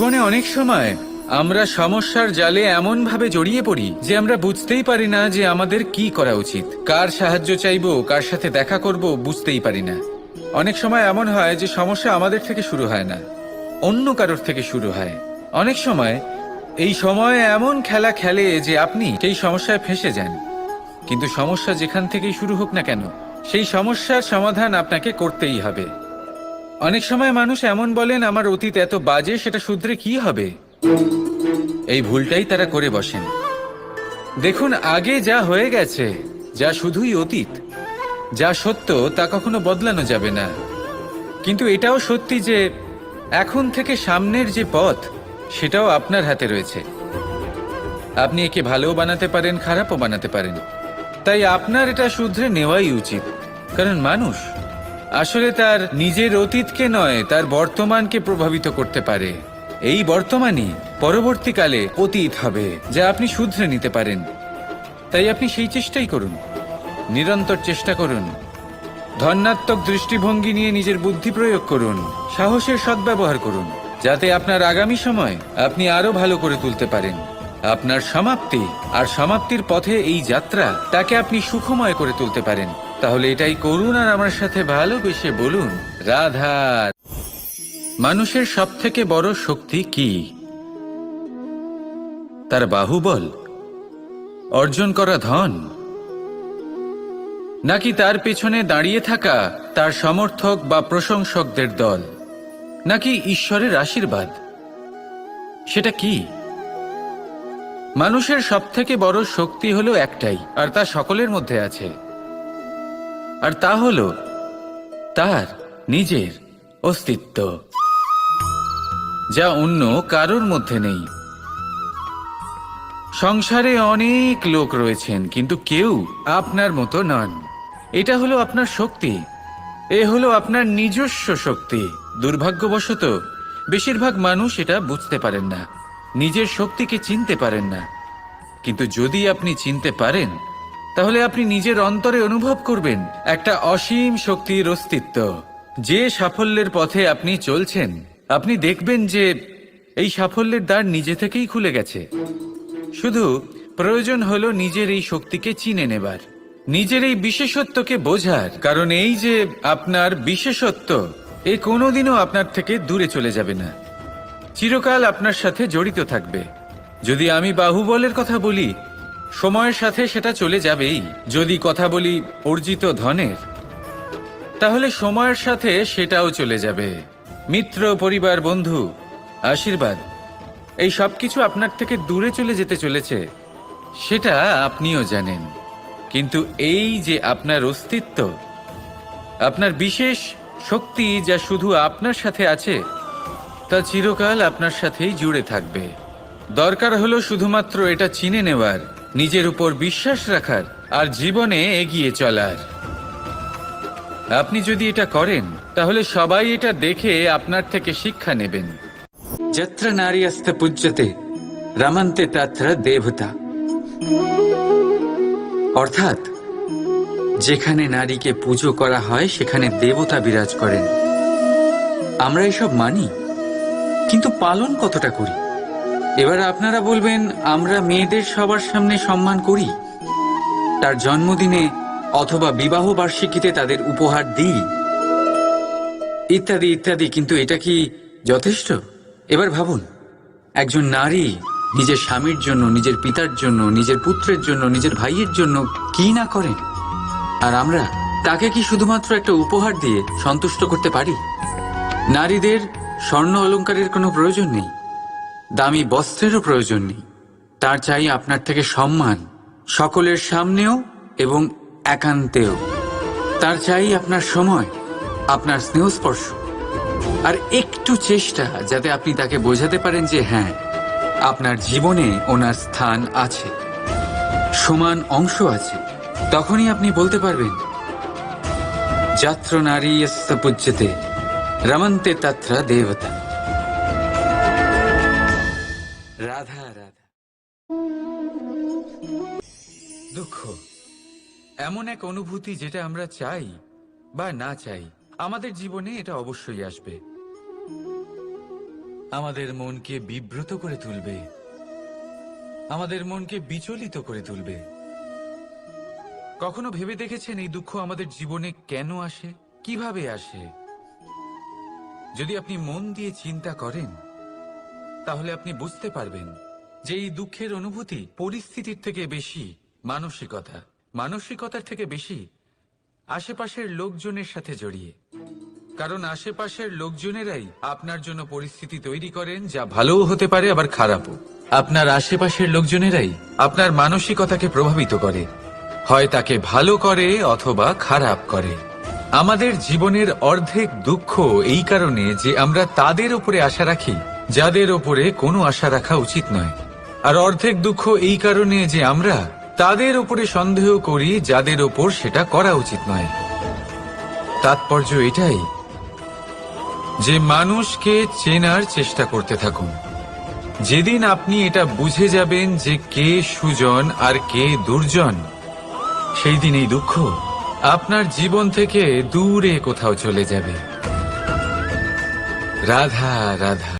জীবনে অনেক সময় আমরা সমস্যার জালে এমন ভাবে জড়িয়ে পড়ি যে আমরা বুঝতেই পারি না যে আমাদের কি করা উচিত। কার সাহায্য চাইব, কার সাথে দেখা করব বুঝতেই পারি না। অনেক সময় এমন হয় যে সমস্যা আমাদের থেকে শুরু হয় না, অন্য কারোর থেকে শুরু হয়। অনেক সময় এই সময় এমন খেলা খেলে যে আপনি সেই সমস্যায় ফেসে যান। কিন্তু সমস্যা যেখান থেকেই শুরু হোক না কেন, সেই সমস্যার সমাধান আপনাকে করতেই হবে। অনেক সময় মানুষ এমন বলেন, আমার অতীত এত বাজে, সেটা শুধরে কি হবে? এই ভুলটাই তারা করে বসেন। দেখুন, আগে যা হয়ে গেছে, যা শুধুই অতীত, যা সত্য, তা কখনো বদলানো যাবে না। কিন্তু এটাও সত্যি যে, এখন থেকে সামনের যে পথ, সেটাও আপনার হাতে রয়েছে। আপনি একে ভালোও বানাতে পারেন, খারাপও বানাতে পারেন। তাই আপনার এটা শুধরে নেওয়াই উচিত। কারণ মানুষ আসলে তার নিজের অতীতকে নয়, তার বর্তমানকে প্রভাবিত করতে পারে। এই বর্তমানই পরবর্তীকালে অতীত হবে, যা আপনি শুধরে নিতে পারেন। তাই আপনি সেই চেষ্টাই করুন। নিরন্তর চেষ্টা করুন। ধন্যাত্মক দৃষ্টিভঙ্গি নিয়ে নিজের বুদ্ধি প্রয়োগ করুন। সাহসের সদ্ব্যবহার করুন, যাতে আপনার আগামী সময় আপনি আরও ভালো করে তুলতে পারেন। আপনার সমাপ্তি আর সমাপ্তির পথে এই যাত্রা তাকে আপনি সুখময় করে তুলতে পারেন। তাহলে এটাই করুন আর আমার সাথে ভালোবেসে বলুন, রাধা। মানুষের সব থেকে বড় শক্তি কি? তার বাহুবল? অর্জন করা ধন? নাকি তার পেছনে দাঁড়িয়ে থাকা তার সমর্থক বা প্রশংসকদের দল? নাকি ঈশ্বরের আশীর্বাদ? সেটা কি? মানুষের সবথেকে বড় শক্তি হলো একটাই, আর তা সকলের মধ্যে আছে। আর তা হল, তার নিজের অস্তিত্ব। যা অন্য কারোর মধ্যে নেই। সংসারে অনেক লোক রয়েছেন, কিন্তু কেউ আপনার মতো নন। এটা হলো আপনার শক্তি। এ হলো আপনার নিজস্ব শক্তি। দুর্ভাগ্যবশত, বেশিরভাগ মানুষ এটা বুঝতে পারেন না। নিজের শক্তিকে চিনতে পারেন না। কিন্তু যদি আপনি চিনতে পারেন তাহলে আপনি নিজের অন্তরে অনুভব করবেন একটা অসীম শক্তির অস্তিত্ব। যে সাফল্যের পথে আপনি চলছেন, আপনি দেখবেন যে এই সাফল্যের দ্বার নিজে থেকেই খুলে গেছে। শুধু প্রয়োজন হলো নিজের এই শক্তিকে চিনে নেবার, নিজের এই বিশেষত্বকে বোঝার। কারণ এই যে আপনার বিশেষত্ব, এ কোনোদিনও আপনার থেকে দূরে চলে যাবে না। চিরকাল আপনার সাথে জড়িত থাকবে। যদি আমি বাহুবলের কথা বলি সময়ের সাথে সেটা চলে যাবেই। যদি কথা বলি অর্জিত ধনের, তাহলে সময়ের সাথে সেটাও চলে যাবে। মিত্র, পরিবার, বন্ধু, আশীর্বাদ, এই সব কিছু আপনার থেকে দূরে চলে যেতে চলেছে, সেটা আপনিও জানেন। কিন্তু এই যে আপনার অস্তিত্ব, আপনার বিশেষ শক্তি যা শুধু আপনার সাথে আছে, তা চিরকাল আপনার সাথেই জুড়ে থাকবে। দরকার হলো শুধুমাত্র এটা চিনে নেওয়ার। নিজের উপর বিশ্বাস রাখার আর জীবনে এগিয়ে চলার। আপনি যদি এটা করেন, তাহলে সবাই এটা দেখে আপনার থেকে শিক্ষা নেবেন। যত্র নারী আস্তে পূজ্যতে, রমন্তে তত্র দেবতা। অর্থাৎ, যেখানে নারীকে পুজো করা হয়, সেখানে দেবতা বিরাজ করেন। আমরা এসব মানি, কিন্তু পালন কতটা করি? এবার আপনারা বলবেন, আমরা মেয়েদের সবার সামনে সম্মান করি? তার জন্মদিনে অথবা বিবাহ বার্ষিকীতে তাদের উপহার দিই। ইত্যাদি ইত্যাদি, কিন্তু এটা কি যথেষ্ট? এবার ভাবুন, একজন নারী নিজের স্বামীর জন্য, নিজের পিতার জন্য, নিজের পুত্রের জন্য, নিজের ভাইয়ের জন্য কি না করেন আর আমরা তাকে কি শুধুমাত্র একটা উপহার দিয়ে সন্তুষ্ট করতে পারি? নারীদের স্বর্ণ অলংকারের কোনো প্রয়োজন নেই। দামি বস্ত্রেরও প্রয়োজন নেই। তার চাই আপনার থেকে সম্মান, সকলের সামনেও এবং একান্তেও। তার চাই আপনার সময়, আপনার স্নেহস্পর্শ। আর একটু চেষ্টা যাতে আপনি তাকে বোঝাতে পারেন যে হ্যাঁ আপনার জীবনে ওনার স্থান আছে, সমান অংশ আছে। তখনই আপনি বলতে পারবেন, যাত্র নারী পূজ্যতে, রমন্তে তত্র দেবতা। রাধা রাধা দুঃখ। এমন এক অনুভূতি যেটা আমরা চাই বা না চাই, আমাদের জীবনে এটা অবশ্যই আসবে। আমাদের মনকে বিব্রত করে তুলবে। আমাদের মনকে বিচলিত করে তুলবে। কখনো ভেবে দেখেছেন এই দুঃখ আমাদের জীবনে কেন আসে? কীভাবে আসে? যদি আপনি মন দিয়ে চিন্তা করেন, তাহলে আপনি বুঝতে পারবেন যে এই দুঃখের অনুভূতি পরিস্থিতির থেকে বেশি মানসিকতা, মানসিকতার থেকে বেশি আশেপাশের লোকজনের সাথে জড়িয়ে। কারণ আশেপাশের লোকজনেরাই আপনার জন্য পরিস্থিতি তৈরি করেন যা ভালোও হতে পারে, আবার খারাপও। আপনার আশেপাশের লোকজনেরাই আপনার মানসিকতাকে প্রভাবিত করে। হয় তাকে ভালো করে অথবা খারাপ করে। আমাদের জীবনের অর্ধেক দুঃখ এই কারণে যে আমরা তাদের উপরে আশা রাখি, যাদের ওপরে কোনো আশা রাখা উচিত নয়। আর অর্ধেক দুঃখ এই কারণে যে আমরা তাদের উপরে সন্দেহ করি, যাদের ওপর সেটা করা উচিত নয়। তাৎপর্য এটাই যে মানুষকে চেনার চেষ্টা করতে থাকুন। যেদিন আপনি এটা বুঝে যাবেন যে কে সুজন আর কে দুর্জন, সেই দিন এই দুঃখ আপনার জীবন থেকে দূরে কোথাও চলে যাবে। রাধা রাধা।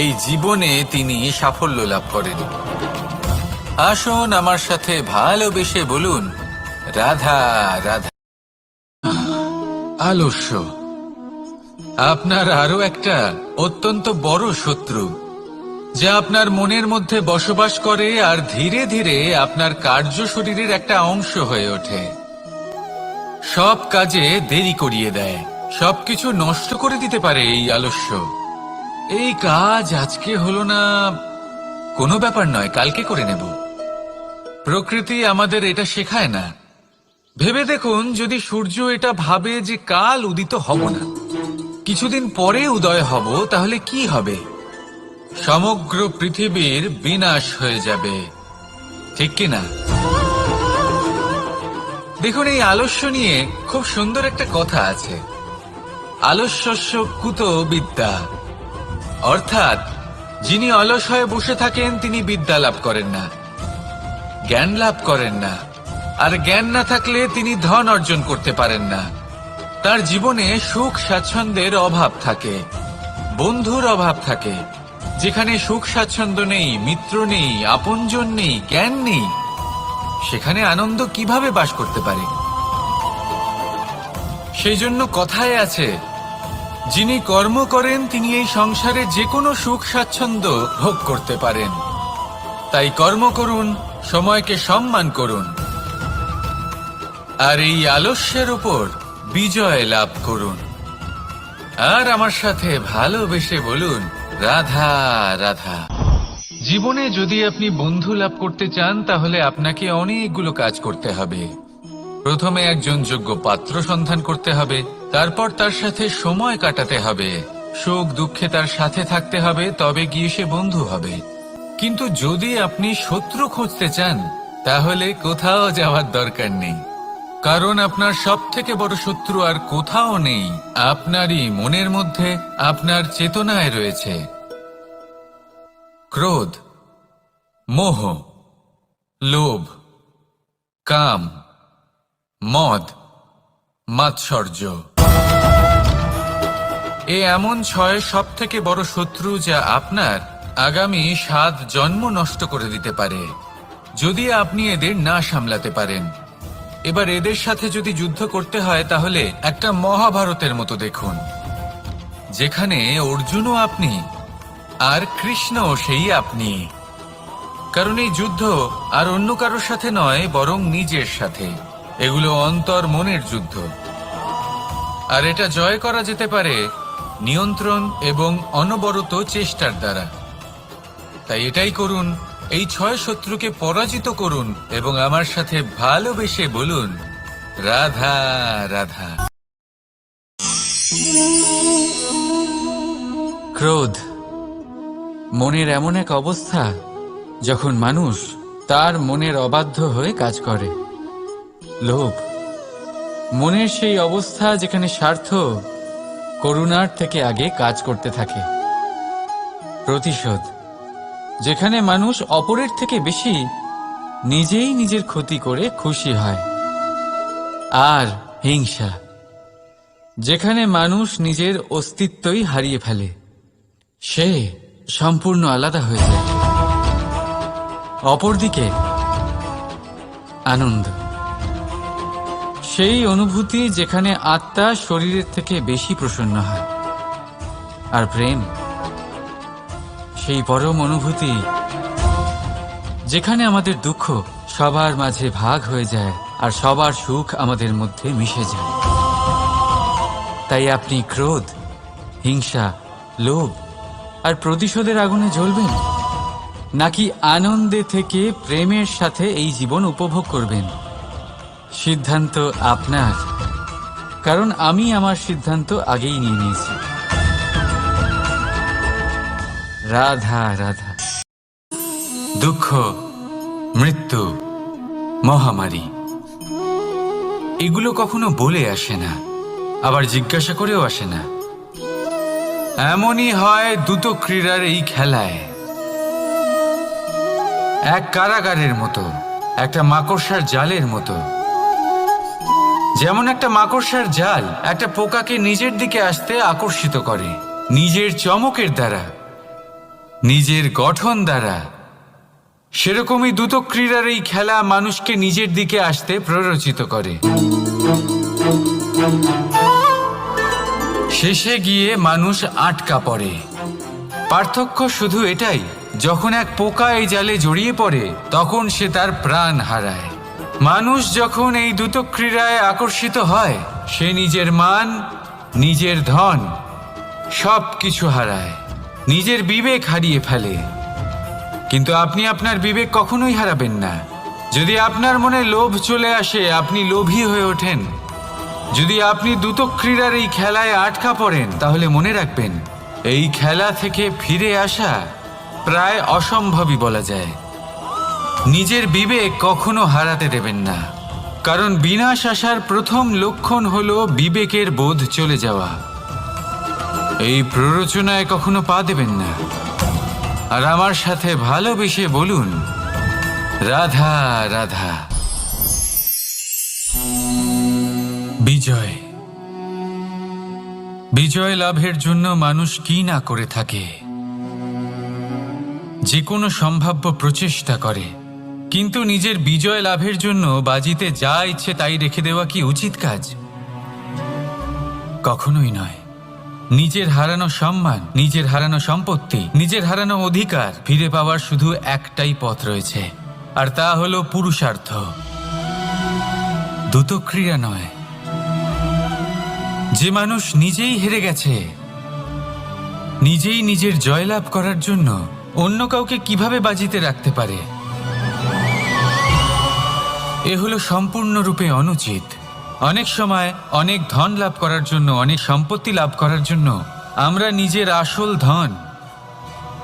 এই জীবনে তিনি সাফল্য লাভ করেন। আসুন আমার সাথে ভালোবেসে বলুন, রাধা রাধা। আলস্য, আপনার আরও একটা অত্যন্ত বড় শত্রু, যা আপনার মনের মধ্যে বসবাস করে আর ধীরে ধীরে আপনার কার্য শরীরের একটা অংশ হয়ে ওঠে। সব কাজে দেরি করিয়ে দেয়, সবকিছু নষ্ট করে দিতে পারে এই আলস্য। এই কাজ আজকে হলো না কোনো ব্যাপার নয়, কালকে করে নেব। প্রকৃতি আমাদের এটা শেখায় না। ভেবে দেখুন, যদি সূর্য এটা ভাবে যে কাল উদিত হব না, কিছুদিন পরে উদয় হব, তাহলে কি হবে? সমগ্র পৃথিবীর বিনাশ হয়ে যাবে। ঠিক কি না? দেখুন, এই আলস্য নিয়ে খুব সুন্দর একটা কথা আছে। আলস্যস্য কুত বিদ্যা। অর্থাৎ, যিনি অলস হয়ে বসে থাকেন, তিনি বিদ্যা লাভ করেন না, জ্ঞান লাভ করেন না, আর জ্ঞান না থাকলে তিনি ধন অর্জন করতে পারেন না। তার জীবনে সুখ স্বাচ্ছন্দ্যের অভাব থাকে, বন্ধুর অভাব থাকে, যেখানে সুখ স্বাচ্ছন্দ্য নেই, মিত্র নেই, আপনজন নেই, জ্ঞান নেই, সেখানে আনন্দ কীভাবে বাস করতে পারে? সেই জন্য কথায় আছে যিনি কর্ম করেন, তিনি এই সংসারে যে কোনো সুখ স্বাচ্ছন্দ্য ভোগ করতে পারেন। তাই কর্ম করুন, সময়কে সম্মান করুন। আর এই আলস্যের উপর বিজয় লাভ করুন। আর আমার সাথে ভালোবেসে বলুন, রাধা রাধা। জীবনে যদি আপনি বন্ধু লাভ করতে চান, তাহলে আপনাকে অনেকগুলো কাজ করতে হবে। প্রথমে একজন যোগ্য পাত্র সন্ধান করতে হবে, তারপর তার সাথে সময় কাটাতে হবে। সুখ দুঃখে তার সাথে থাকতে হবে, তবে গিয়ে সে বন্ধু হবে। কিন্তু যদি আপনি শত্রু খুঁজতে চান, তাহলে কোথাও যাওয়ার দরকার নেই। কারণ আপনার সব থেকে বড় শত্রু আর কোথাও নেই। আপনারই মনের মধ্যে আপনার চেতনায় রয়েছে। ক্রোধ, মোহ, লোভ, কাম। মদ, মাৎসর্য। এ এমন ছয় সব থেকে বড় শত্রু যা আপনার আগামী সাত জন্ম নষ্ট করে দিতে পারে, যদি আপনি এদের না সামলাতে পারেন। এবার এদের সাথে যদি যুদ্ধ করতে হয়, তাহলে একটা মহাভারতের মতো দেখুন, যেখানে অর্জুনও আপনি আর কৃষ্ণ সেই আপনি। কারণ এই যুদ্ধ আর অন্য কারোর সাথে নয়, বরং নিজের সাথে। এগুলো অন্তর মনের যুদ্ধ। আর এটা জয় করা যেতে পারে নিয়ন্ত্রণ এবং অনবরত চেষ্টার দ্বারা। তাই এটাই করুন, এই ছয় শত্রুকে পরাজিত করুন এবং আমার সাথে ভালোবেসে বলুন, রাধা রাধা। ক্রোধ, মনের এমন এক অবস্থা যখন মানুষ তার মনের অবাধ্য হয়ে কাজ করে। লোভ। মনের সেই অবস্থা যেখানে স্বার্থ করুণার থেকে আগে কাজ করতে থাকে। প্রতিশোধ। যেখানে মানুষ অপরের থেকে বেশি নিজেই নিজের ক্ষতি করে খুশি হয়। আর হিংসা। যেখানে মানুষ নিজের অস্তিত্বই হারিয়ে ফেলে। সে সম্পূর্ণ আলাদা হয়ে যায়। অপরদিকে আনন্দ। সেই অনুভূতি যেখানে আত্মা শরীরের থেকে বেশি প্রসন্ন হয়। আর প্রেম, সেই পরম অনুভূতি যেখানে আমাদের দুঃখ সবার মাঝে ভাগ হয়ে যায় আর সবার সুখ আমাদের মধ্যে মিশে যায়। তাই আপনি ক্রোধ, হিংসা, লোভ আর প্রতিশোধের আগুনে জ্বলবেন? নাকি আনন্দে থেকে প্রেমের সাথে এই জীবন উপভোগ করবেন? সিদ্ধান্ত আপনার। কারণ আমি আমার সিদ্ধান্ত আগেই নিয়ে নিয়েছি। রাধা রাধা। দুঃখ, মৃত্যু, মহামারী। এগুলো কখনো বলে আসে না, আবার জিজ্ঞাসা করেও আসে না। এমনই হয় দ্রুত ক্রীড়ার এই খেলায়। এক কারাগারের মতো, একটা মাকড়সার জালের মতো। যেমন একটা মাকড়সার জাল একটা পোকাকে নিজের দিকে আসতে আকর্ষিত করে, নিজের চমকের দ্বারা, নিজের গঠন দ্বারা। সেরকমই দ্রুত ক্রীড়ার এই খেলা মানুষকে নিজের দিকে আসতে প্ররোচিত করে। শেষে গিয়ে মানুষ আটকা পড়ে। পার্থক্য শুধু এটাই, যখন এক পোকা এই জালে জড়িয়ে পড়ে, তখন সে তার প্রাণ হারায়। মানুষ যখন এই দ্রুত ক্রীড়ায় আকর্ষিত হয়, সে নিজের মান, নিজের ধন সব কিছু হারায়। নিজের বিবেক হারিয়ে ফেলে। কিন্তু আপনি আপনার বিবেক কখনোই হারাবেন না। যদি আপনার মনে লোভ চলে আসে, আপনি লোভী হয়ে ওঠেন। যদি আপনি দ্রুত ক্রীড়ার এই খেলায় আটকা পড়েন, তাহলে মনে রাখবেন, এই খেলা থেকে ফিরে আসা প্রায় অসম্ভবই বলা যায়। নিজের বিবেক কখনো হারাতে দেবেন না। কারণ বিনাশ আসার প্রথম লক্ষণ হল বিবেকের বোধ চলে যাওয়া। এই প্ররোচনায় কখনো পা দেবেন না। আর আমার সাথে ভালোবেসে বলুন, রাধা রাধা। বিজয়। বিজয় লাভের জন্য মানুষ কি না করে থাকে? যে কোনো সম্ভাব্য প্রচেষ্টা করে। কিন্তু নিজের বিজয় লাভের জন্য বাজিতে যা ইচ্ছে তাই রেখে দেওয়া কি উচিত কাজ? কখনোই নয়। নিজের হারানো সম্মান, নিজের হারানো সম্পত্তি, নিজের হারানো অধিকার ফিরে পাওয়ার শুধু একটাই পথ রয়েছে, আর তা হলো পুরুষার্থ। দ্রুতক্রিয়া নয়। যে মানুষ নিজেই হেরে গেছে, নিজেই নিজের জয়লাভ করার জন্য অন্য কাউকে কীভাবে বাজিতে রাখতে পারে? এ হলো সম্পূর্ণরূপে অনুচিত। অনেক সময় অনেক ধন লাভ করার জন্য, অনেক সম্পত্তি লাভ করার জন্য আমরা নিজের আসল ধন,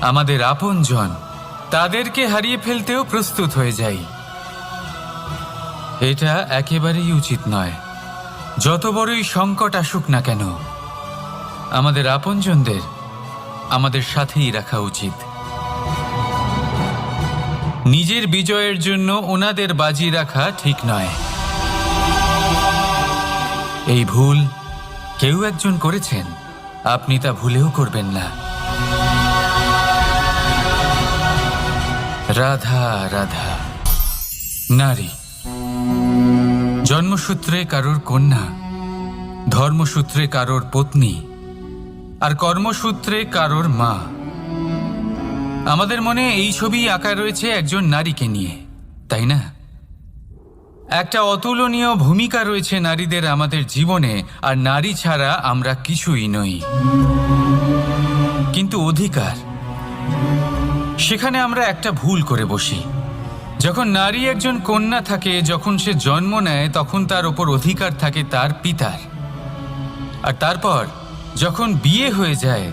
আমাদের আপনজন তাদেরকে হারিয়ে ফেলতেও প্রস্তুত হয়ে যাই। এটা একেবারেই উচিত নয়। যত বড়ই সংকট আসুক না কেন, আমাদের আপনজনদের, আমাদের সাথেই রাখা উচিত। নিজের বিজয়ের জন্য ওনাদের বাজি রাখা ঠিক নয়। এই ভুল কেউ একজন করেছেন, আপনি তা ভুলেও করবেন না। রাধা রাধা। নারী। জন্মসূত্রে কারোর কন্যা, ধর্মসূত্রে কারোর পত্নী, আর কর্মসূত্রে কারোর মা। আমাদের মনে এই ছবি আঁকা রয়েছে একজন নারীকে নিয়ে, তাই না? একটা অতুলনীয় ভূমিকা রয়েছে নারীদের আমাদের জীবনে, আর নারী ছাড়া আমরা কিছুই নই। কিন্তু অধিকার। সেখানে আমরা একটা ভুল করে বসি। যখন নারী একজন কন্যা থাকে, যখন সে জন্ম নেয়, তখন তার ওপর অধিকার থাকে তার পিতার। আর তারপর, যখন বিয়ে হয়ে যায়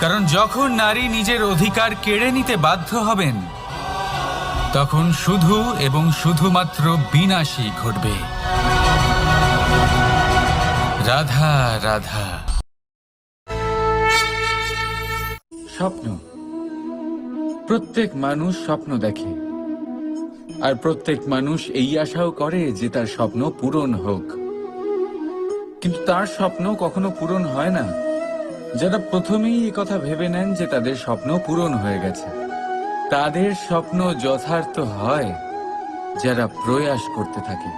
কারণ যখন নারী নিজের অধিকার কেড়ে নিতে বাধ্য হবেন, তখন শুধু এবং শুধুমাত্র বিনাশই ঘটবে। রাধা রাধা। স্বপ্ন। প্রত্যেক মানুষ স্বপ্ন দেখে। আর প্রত্যেক মানুষ এই আশাও করে যে তার স্বপ্ন পূরণ হোক। কিন্তু তার স্বপ্ন কখনো পূরণ হয় না। যারা প্রথমেই এই কথা ভেবে নেন যে তাদের স্বপ্ন পূরণ হয়ে গেছে। তাদের স্বপ্ন যথার্থ হয় যারা প্রয়াস করতে থাকে।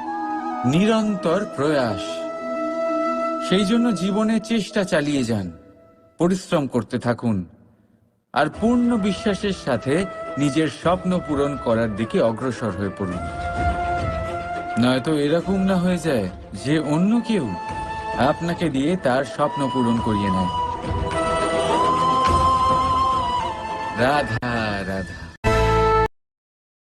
নিরন্তর প্রয়াস। সেই জন্য জীবনে চেষ্টা চালিয়ে যান, পরিশ্রম করতে থাকুন, আর পূর্ণ বিশ্বাসের সাথে নিজের স্বপ্ন পূরণ করার দিকে অগ্রসর হয়ে পড়ুন। নয়তো এরকম না হয়ে যায় যে অন্য কেউ আপনাকে দিয়ে তার স্বপ্ন পূরণ করিয়ে নেয়। রাধা রাধা